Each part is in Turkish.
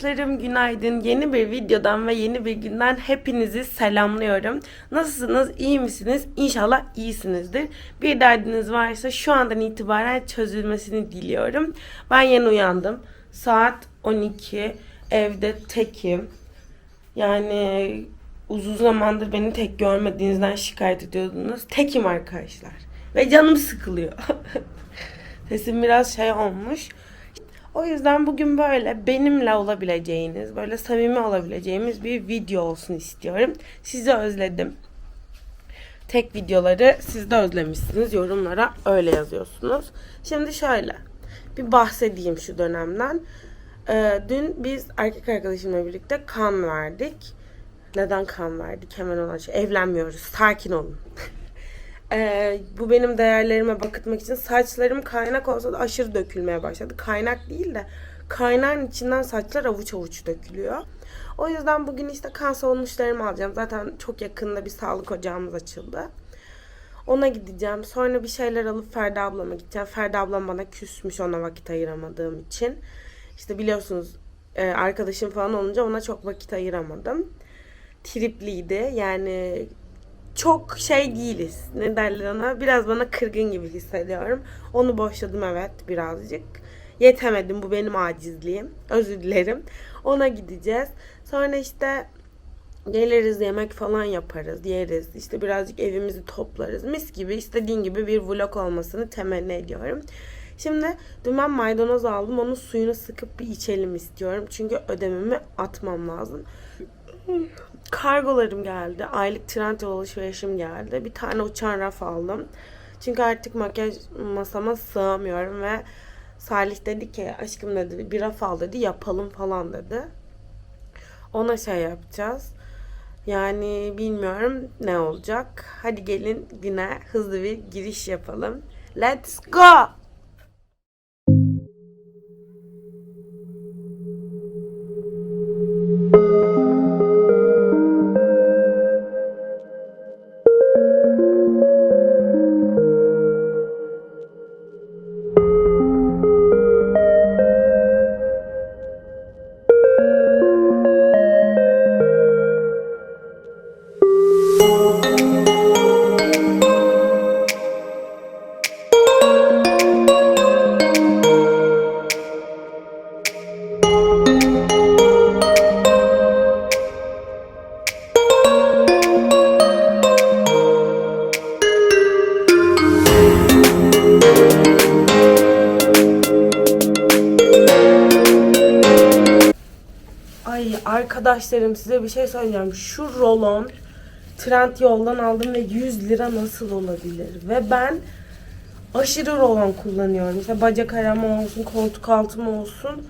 Arkadaşlarım günaydın. Yeni bir videodan ve yeni bir günden hepinizi selamlıyorum. Nasılsınız? İyi misiniz? İnşallah iyisinizdir. Bir derdiniz varsa şu andan itibaren çözülmesini diliyorum. Ben yeni uyandım. Saat 12. Evde tekim. Yani uzun zamandır beni tek görmediğinizden şikayet ediyordunuz. Tekim arkadaşlar. Ve canım sıkılıyor. Sesim biraz şey olmuş. O yüzden bugün böyle benimle olabileceğiniz, böyle samimi olabileceğimiz bir video olsun istiyorum. Sizi özledim. Tek videoları siz de özlemişsiniz. Yorumlara öyle yazıyorsunuz. Şimdi şöyle bir bahsedeyim şu dönemden. Ee, dün biz erkek arkadaşımla birlikte kan verdik. Neden kan verdik? Hemen ona şey. Evlenmiyoruz. Sakin olun. Ee, bu benim değerlerime bakıtmak için saçlarım kaynak olsa da aşırı dökülmeye başladı. Kaynak değil de kaynağın içinden saçlar avuç avuç dökülüyor. O yüzden bugün işte kan sonuçlarımı alacağım. Zaten çok yakında bir sağlık ocağımız açıldı. Ona gideceğim. Sonra bir şeyler alıp Ferda ablama gideceğim. Ferda ablam bana küsmüş ona vakit ayıramadığım için. İşte biliyorsunuz e, arkadaşım falan olunca ona çok vakit ayıramadım. Tripliydi. Yani çok şey değiliz. Ne derler ona? Biraz bana kırgın gibi hissediyorum. Onu boşladım evet birazcık. Yetemedim bu benim acizliğim. Özür dilerim. Ona gideceğiz. Sonra işte geliriz yemek falan yaparız, yeriz. İşte birazcık evimizi toplarız. Mis gibi istediğin gibi bir vlog olmasını temenni ediyorum. Şimdi dün ben maydanoz aldım. Onun suyunu sıkıp bir içelim istiyorum. Çünkü ödememi atmam lazım. Kargolarım geldi. Aylık Trendyol alışverişim geldi. Bir tane uçan raf aldım. Çünkü artık makyaj masama sığamıyorum ve Salih dedi ki aşkım dedi bir raf al dedi yapalım falan dedi. Ona şey yapacağız. Yani bilmiyorum ne olacak. Hadi gelin güne hızlı bir giriş yapalım. Let's go! Arkadaşlarım size bir şey söyleyeceğim. Şu rolon Trend yoldan aldım ve 100 lira nasıl olabilir? Ve ben aşırı rolon kullanıyorum. İşte bacak arama olsun, koltuk altım olsun.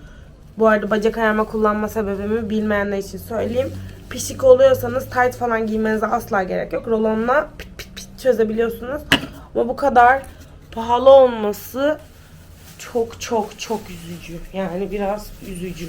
Bu arada bacak arama kullanma sebebimi bilmeyenler için söyleyeyim. Pişik oluyorsanız tight falan giymenize asla gerek yok. Rolonla pit pit pit çözebiliyorsunuz. Ama bu kadar pahalı olması çok çok çok üzücü. Yani biraz üzücü.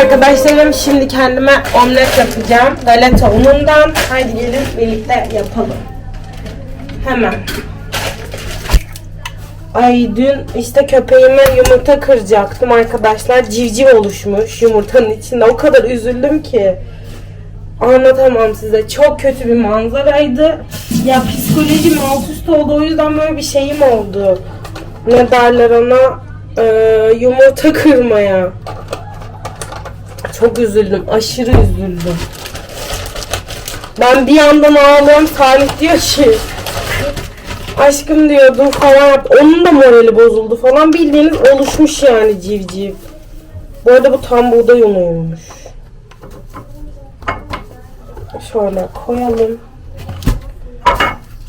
Arkadaşlarım şimdi kendime omlet yapacağım. Galeta unundan. Haydi gelin birlikte yapalım. Hemen. Ay dün işte köpeğime yumurta kıracaktım arkadaşlar. Civciv oluşmuş yumurtanın içinde. O kadar üzüldüm ki. Anlatamam size. Çok kötü bir manzaraydı. Ya psikolojim alt üst oldu. O yüzden böyle bir şeyim oldu. Ne derler ona? Ee, yumurta kırmaya. Çok üzüldüm. Aşırı üzüldüm. Ben bir yandan ağlıyorum. Salih diyor ki aşkım diyor dur falan. Onun da morali bozuldu falan. Bildiğiniz oluşmuş yani civciv. Bu arada bu tam buğday unuymuş. Şöyle koyalım.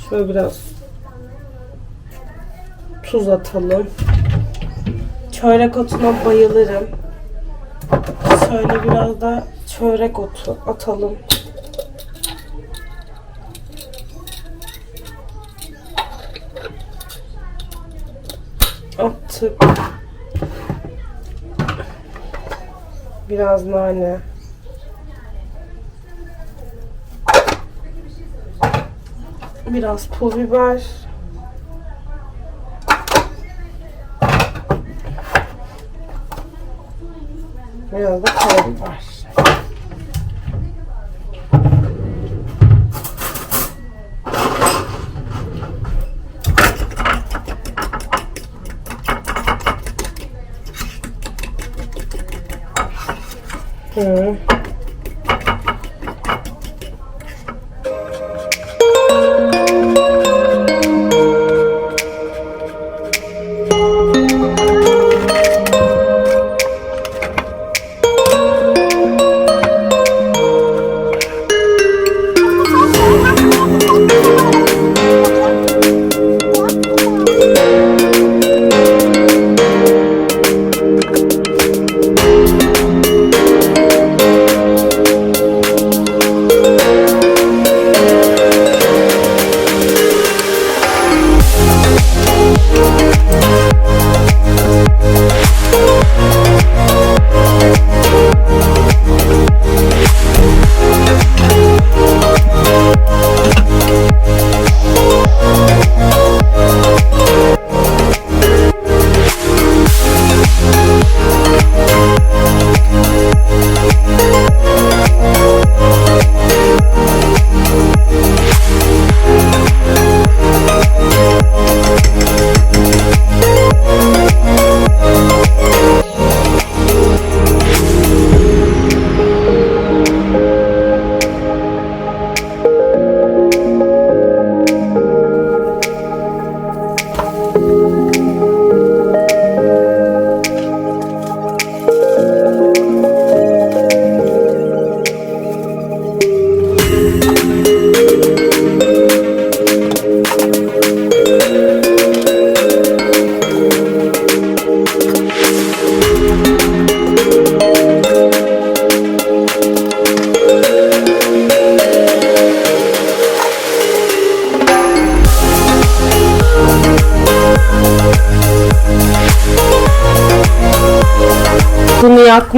Şöyle biraz tuz atalım. Çörek otuna bayılırım. Şöyle biraz da çörek otu atalım. Attık. Biraz nane. Biraz pul biber. Biraz da karabiber. Hı.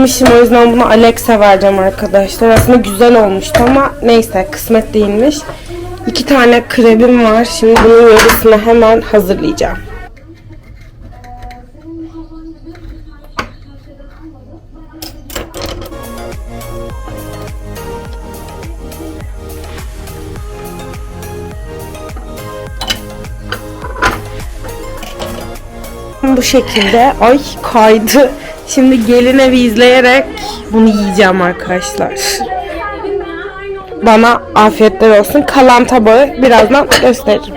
Bunu yakmışım o yüzden bunu Alex'e vereceğim arkadaşlar. Aslında güzel olmuştu ama neyse kısmet değilmiş. İki tane krebim var. Şimdi bunun yarısını hemen hazırlayacağım. Bu şekilde ay kaydı. Şimdi gelin evi izleyerek bunu yiyeceğim arkadaşlar. Bana afiyetler olsun. Kalan tabağı birazdan gösteririm.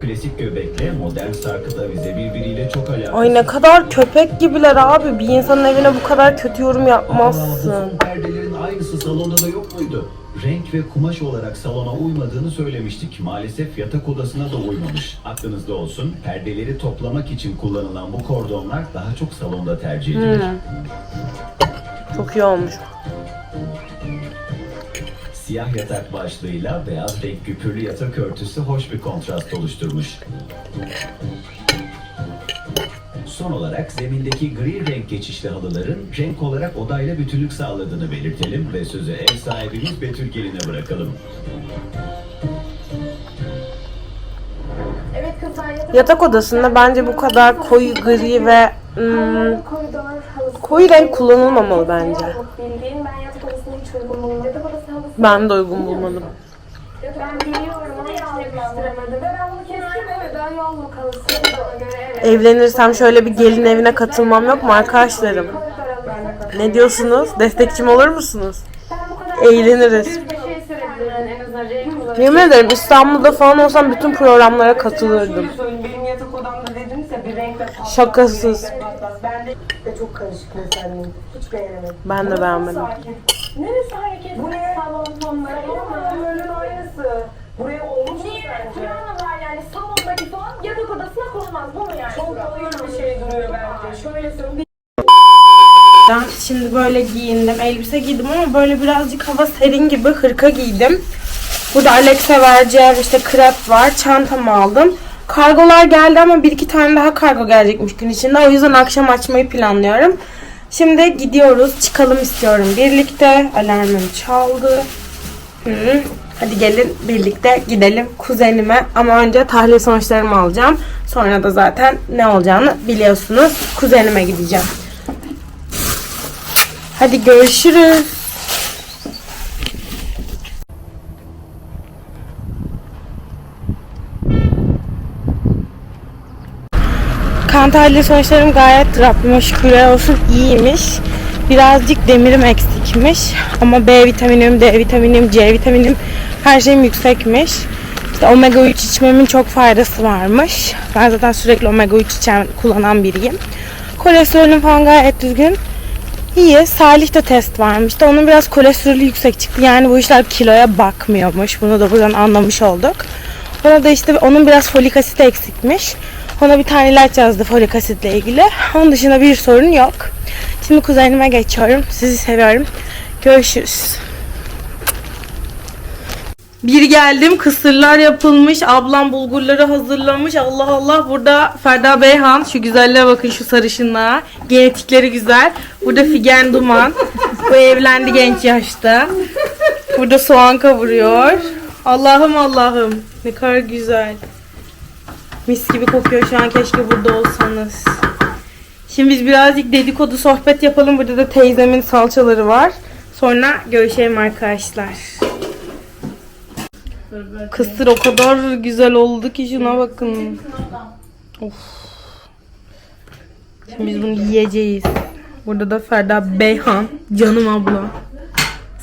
Klasik göbekle modern sarkıt avize birbiriyle çok alakalı. Ay ne kadar köpek gibiler abi. Bir insanın evine bu kadar kötü yorum yapmazsın. Perdelerin aynısı salonda da yok muydu? Renk ve kumaş olarak salona uymadığını söylemiştik. Maalesef yatak odasına da uymamış. Aklınızda olsun. Perdeleri toplamak için kullanılan bu kordonlar daha çok salonda tercih edilir. Çok iyi olmuş. Siyah yatak başlığıyla beyaz renk güpürlü yatak örtüsü hoş bir kontrast oluşturmuş. Son olarak zemindeki gri renk geçişli halıların renk olarak odayla bütünlük sağladığını belirtelim ve sözü ev sahibimiz Betül Gelin'e bırakalım. Evet kızlar yatak, Yatak odasında bence bu kadar koyu gri ve hmm, koridor halısı. koyu renk kullanılmamalı bence. Bildiğin ben yatak odasını hiç uygun bulmadım. Yatak odası halısı Ben de uygun bulmadım. ben biliyorum ama hiç yakıştıramadım. Ve ben bunu kestim evet daha yolluk halısı. Bana göre evet. Evlenirsem şöyle bir gelin evine katılmam yok mu arkadaşlarım? Ne diyorsunuz? Destekçim olur musunuz? Eğleniriz. Yemin ederim İstanbul'da falan olsam bütün programlara katılırdım. Benim yatak odamda dediniz ya bir renkle. Şakasız. Ben de, çok karışık benim. Hiç beğenemedim. Ben de beğenmedim. Neresi hareket? Bu ne? Salon ama. böyle aynısı. Buraya olmuş mu sence? Var yani son yatak odasına konulmaz. Bu mu yani? Çok ağır bir şey duruyor bence. Şöyle söyleyeyim. Ben şimdi böyle giyindim. Elbise giydim ama böyle birazcık hava serin gibi hırka giydim. Burada Alexa vereceğim işte krep var. Çantamı aldım. Kargolar geldi ama bir iki tane daha kargo gelecekmiş gün içinde. O yüzden akşam açmayı planlıyorum. Şimdi gidiyoruz. Çıkalım istiyorum birlikte. Alarmım çaldı. Hı. Hadi gelin birlikte gidelim kuzenime. Ama önce tahlil sonuçlarımı alacağım. Sonra da zaten ne olacağını biliyorsunuz. Kuzenime gideceğim. Hadi görüşürüz. Kan tahlili sonuçlarım gayet Rabbime şükürler olsun iyiymiş. Birazcık demirim eksikmiş. Ama B vitaminim, D vitaminim, C vitaminim her şeyim yüksekmiş. İşte omega 3 içmemin çok faydası varmış. Ben zaten sürekli omega 3 içen, kullanan biriyim. Kolesterolüm falan gayet düzgün. İyi. Salih de test varmış. Da onun biraz kolesterolü yüksek çıktı. Yani bu işler kiloya bakmıyormuş. Bunu da buradan anlamış olduk. Ona da işte onun biraz folik asit eksikmiş. Ona bir tane ilaç yazdı folik asitle ilgili. Onun dışında bir sorun yok. Şimdi kuzenime geçiyorum. Sizi seviyorum. Görüşürüz. Bir geldim kısırlar yapılmış. Ablam bulgurları hazırlamış. Allah Allah. Burada Ferda Beyhan. Şu güzelliğe bakın şu sarışınlığa. Genetikleri güzel. Burada Figen Duman. Bu evlendi genç yaşta. Burada soğan kavuruyor. Allah'ım Allah'ım. Ne kadar güzel. Mis gibi kokuyor şu an. Keşke burada olsanız. Şimdi biz birazcık dedikodu sohbet yapalım. Burada da teyzemin salçaları var. Sonra görüşelim arkadaşlar. Kısır o kadar güzel oldu ki şuna bakın. Of. Şimdi biz bunu yiyeceğiz. Burada da Ferda Beyhan. Canım abla.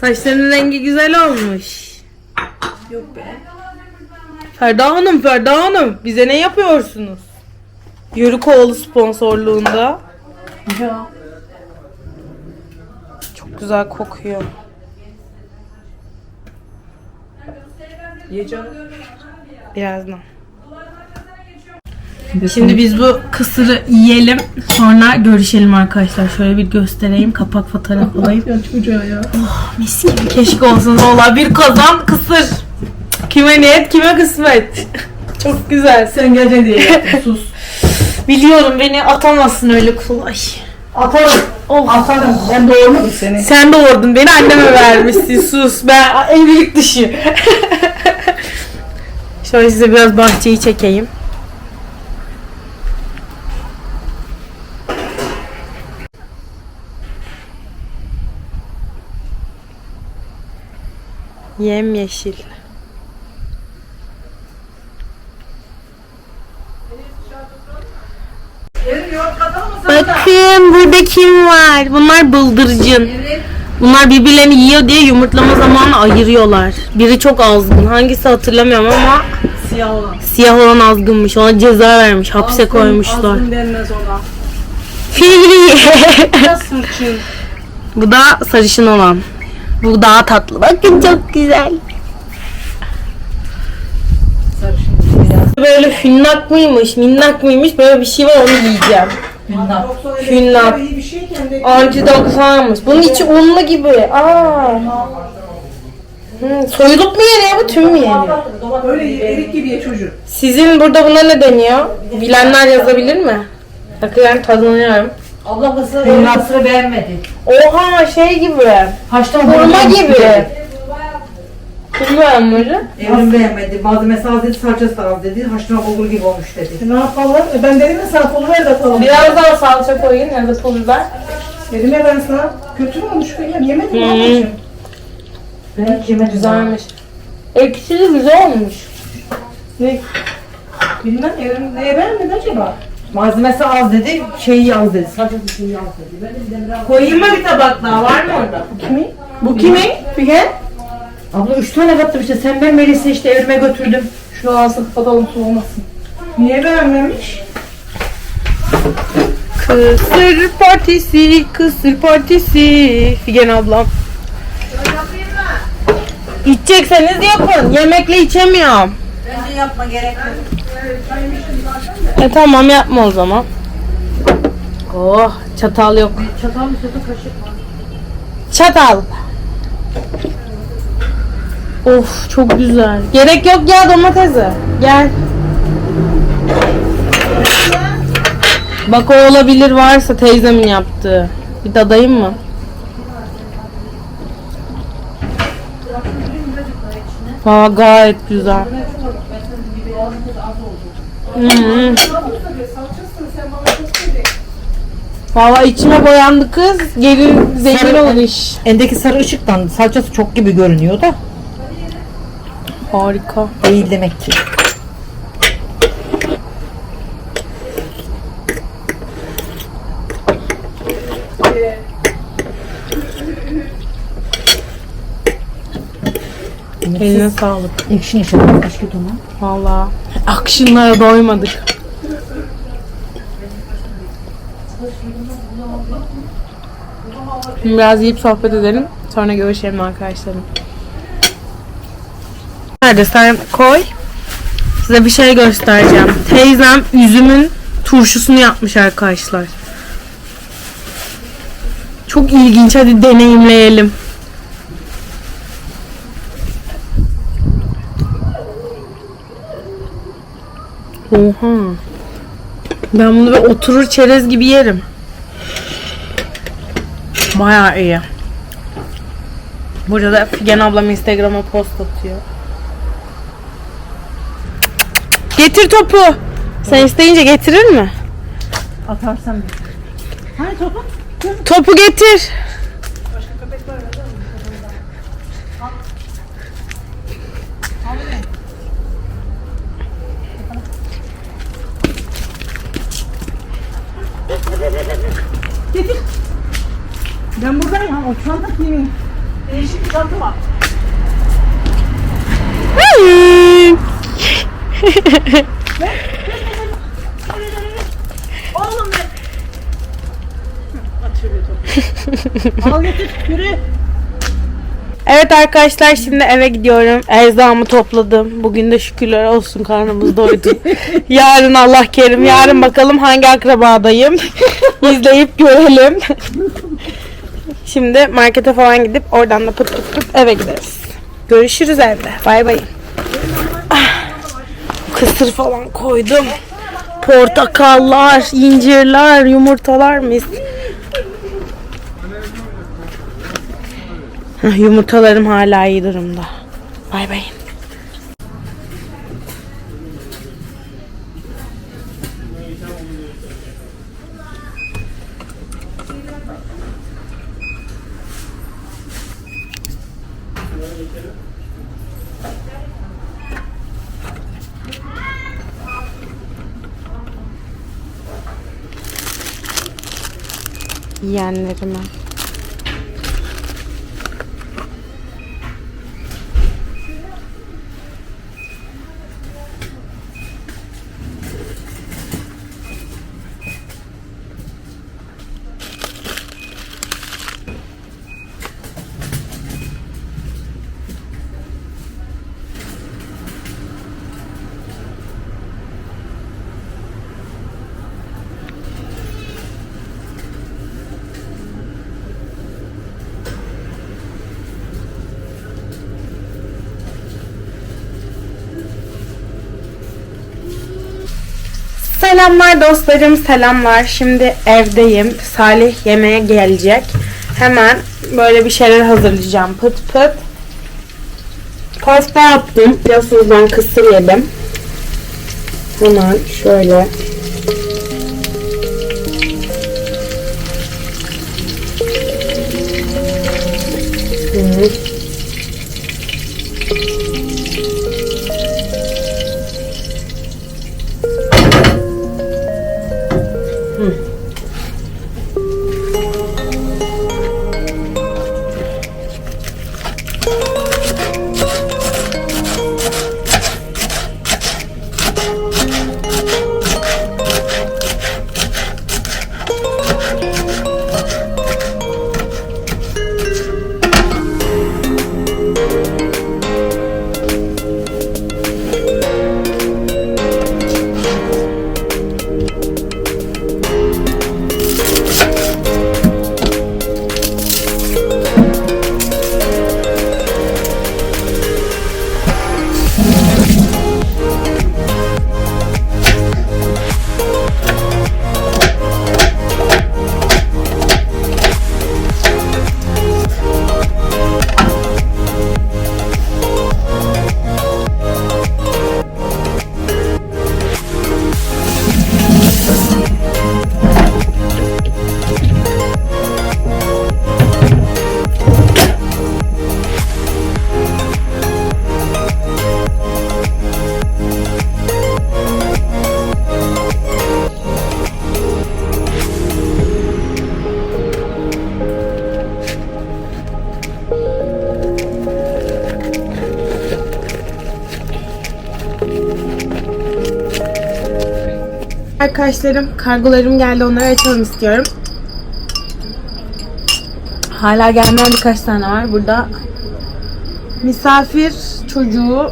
Saçlarının rengi güzel olmuş. Yok be. Ferda Hanım, Ferda Hanım. Bize ne yapıyorsunuz? Yörükoğlu sponsorluğunda. Çok güzel kokuyor. Ye canım. Birazdan. Şimdi biz bu kısırı yiyelim. Sonra görüşelim arkadaşlar. Şöyle bir göstereyim. Kapak fotoğraf alayım. Ya çocuğa ya. Mis gibi keşke olsun valla. Bir kazan kısır. Kime niyet kime kısmet. Çok güzel. Sen gece diye yaptın sus. Biliyorum beni atamazsın öyle kolay. Atarım. Of. Atarım. Ben doğurmadım seni. Sen doğurdun beni anneme vermişsin sus. Ben evlilik dışı. Şöyle size biraz bahçeyi çekeyim. Yem yeşil. Bakın burada kim var? Bunlar bıldırcın. Bunlar birbirlerini yiyor diye yumurtlama zamanı ayırıyorlar. Biri çok azgın. Hangisi hatırlamıyorum ama Siyah olan. siyah olan azgınmış. Ona ceza vermiş. Hapse koymuşlar. Azgın denmez ona. Fili. Biraz sırçın. Bu da sarışın olan. Bu daha tatlı. Bakın çok güzel. Sarışın. Böyle fünnak mıymış, minnak mıymış böyle bir şey var onu yiyeceğim. Hünnap. İyi bir şey. Bunun içi unlu gibi. Aa. Hı, soyulup mu yeniyor bu tüm mü yeniyor? Öyle erik gibi ye çocuğu. Sizin burada buna ne deniyor? Bilenler yazabilir mi? Hakikaten kazanıyorum. Abla mısır, evin mısırı beğenmedi. Oha şey gibi. Haşlama Hurma gibi. Bilmiyorum böyle. Evrim beğenmedi. Malzemesi az dedi, salçası az dedi. Haşlama bulgur gibi olmuş dedi. Ne yapalım? E ben dedim ya sana pul ver de atalım. Biraz daha salça koyun ya da pul biber. Dedim ya ben sana. Kötü mü olmuş benim? Yemedim mi ablacığım? Ben hiç yemedim. Güzelmiş. Ekşili güzel olmuş. Ne? Bilmem evrim neye beğenmedi acaba? Malzemesi az dedi, şeyi az dedi. Salçası şeyi az dedi. Ben de bir de biraz... Koyayım mı bir tabak daha? Var mı orada? Kimin? Bu kimin? Bir gel. Abla üç tane kattım işte. Sen ben Melis'i işte evrime götürdüm. Şu ağzını kapatalım soğumasın. Niye beğenmemiş? Kısır partisi, kısır partisi. Figen ablam. İçecekseniz yapın. Yemekle içemiyorum. Bence yapma gerek yok. E tamam yapma o zaman. Oh çatal yok. Çatal mı çatal kaşık mı? Çatal. Of çok güzel. Gerek yok ya domatesi. Gel. Bak o olabilir varsa teyzemin yaptığı. Bir tadayım mı? Aa gayet güzel. Hmm. Valla içime boyandı kız. Gelin zengin olun iş. Endeki sarı ışıktan salçası çok gibi görünüyor da Harika. değil demek ki. Eline sağlık. Ekşi. Kaç kötü mü? Valla akşınlara doymadık. Şimdi biraz yiyip sohbet edelim. Sonra görüşelim arkadaşlarım. Nerede sen koy. Size bir şey göstereceğim. Teyzem üzümün turşusunu yapmış arkadaşlar. Çok ilginç. Hadi deneyimleyelim. Oha. Ben bunu böyle oturur çerez gibi yerim. Bayağı iyi. Burada da Figen ablam Instagram'a post atıyor. Getir topu. Sen isteyince getirir mi? Atarsam bir. Hani topu? Topu getir. Ben buradayım ha. O çanta kimin? Değişik bir çanta var. Oğlum ben. Atıyor topu. Al getir. Yürü. Evet arkadaşlar şimdi eve gidiyorum. Erzağımı topladım. Bugün de şükürler olsun karnımız doydu. Yarın Allah kerim. Yarın bakalım hangi akrabadayım. İzleyip görelim. Şimdi markete falan gidip oradan da pıt pıt pıt eve gideriz. Görüşürüz evde. Bay bay. Kısır falan koydum. Portakallar, incirler, yumurtalar mis. Yumurtalarım hala iyi durumda. Bay bay. 那个吗？Selamlar dostlarım, selamlar. Şimdi evdeyim. Salih yemeğe gelecek. Hemen böyle bir şeyler hazırlayacağım. Pıt pıt. Pasta yaptım. Biliyorsunuz ben kısır yedim. Hemen şöyle. Hı. Arkadaşlarım, kargolarım geldi. Onları açalım istiyorum. Hala gelmeyen birkaç tane var. Burada misafir çocuğu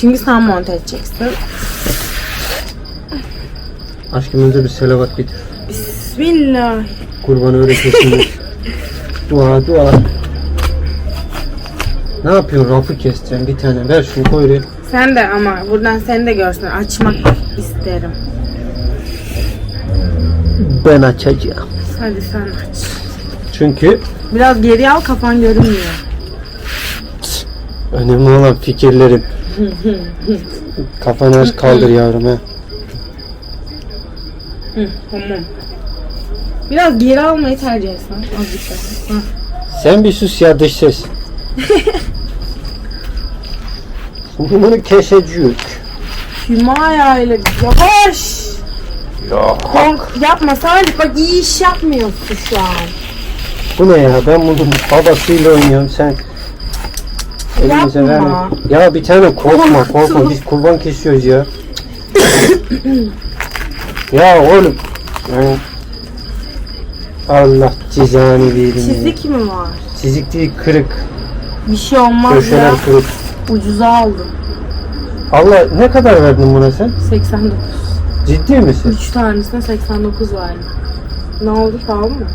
Şimdi sen monte edeceksin. Aşkım önce bir selavat getir. Bismillah. Kurban öğretesin. dua dua. Ne yapıyorsun? Rafı keseceğim bir tane. Ver şunu koy oraya. Sen de ama buradan seni de görsün. Açmak isterim. Ben açacağım. Hadi sen aç. Çünkü Biraz geri al kafan görünmüyor. önemli olan fikirlerin. Kafanı az kaldır yavrum ha. Tamam. Biraz geri almayı tercih etsen. Azıcık daha. Hah. Sen bir sus ya dış ses. Şimdi bunu kesecek. Hüma ayağıyla yavaş. Ya Kork yapma Salih bak iyi iş yapmıyorsun şu an. bu ne ya? Ben bunun babasıyla oynuyorum. Sen elimize Yapma. verme. Ya bir tane korkma korkma. Biz kurban kesiyoruz ya. ya oğlum. Yani Allah cezanı verin ya. Çizik mi var? Çizik değil kırık. Bir şey olmaz Köşeler ya. kırık. Ucuza aldım. Allah ne kadar verdin buna sen? 89. Ciddi misin? 3 tanesine 89 verdim. Ne oldu pahalı mı?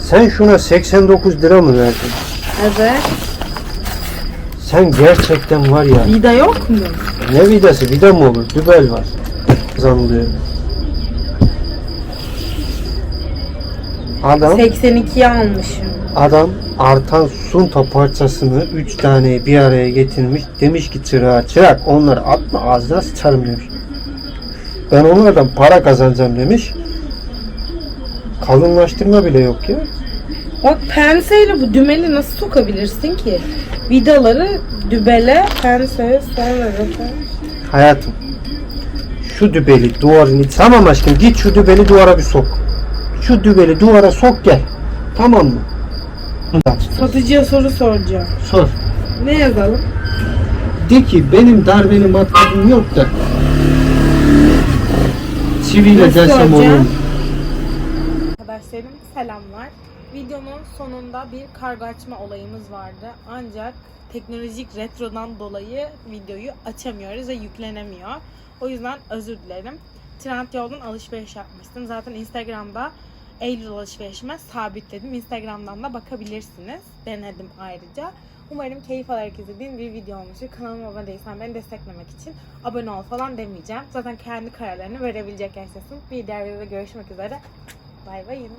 Sen şuna 89 lira mı verdin? Evet. Sen gerçekten var ya. Vida yok mu? Ne vidası? Vida mı olur? Dübel var. Zanlıyor. Adam 82'ye almışım. adam artan sunta parçasını 3 tane bir araya getirmiş. Demiş ki çırağa çırak onları atma ağzına sıçarım demiş. Ben onlardan para kazanacağım demiş. Kalınlaştırma bile yok ya. O penseyle bu dümeli nasıl sokabilirsin ki? Vidaları dübele, pense, sonra zaten. Hayatım. Şu dübeli duvarın iç. Tamam aşkım git şu dübeli duvara bir sok. Şu dübeli duvara sok gel. Tamam mı? Satıcıya soru soracağım. Sor. Ne yazalım? De ki benim darbeli matkabım yok da. Çiviyle gelsem olur. Arkadaşlarım selamlar. Videonun sonunda bir kargo açma olayımız vardı. Ancak teknolojik retrodan dolayı videoyu açamıyoruz ve yüklenemiyor. O yüzden özür dilerim. Trendyol'dan alışveriş yapmıştım. Zaten Instagram'da Eylül alışverişime sabitledim. Instagram'dan da bakabilirsiniz. Denedim ayrıca. Umarım keyif alarak izlediğin bir video olmuştur. Kanalıma abone değilsen beni desteklemek için abone ol falan demeyeceğim. Zaten kendi kararlarını verebilecek yaştasın. Bir diğer videoda görüşmek üzere. Bay bayın.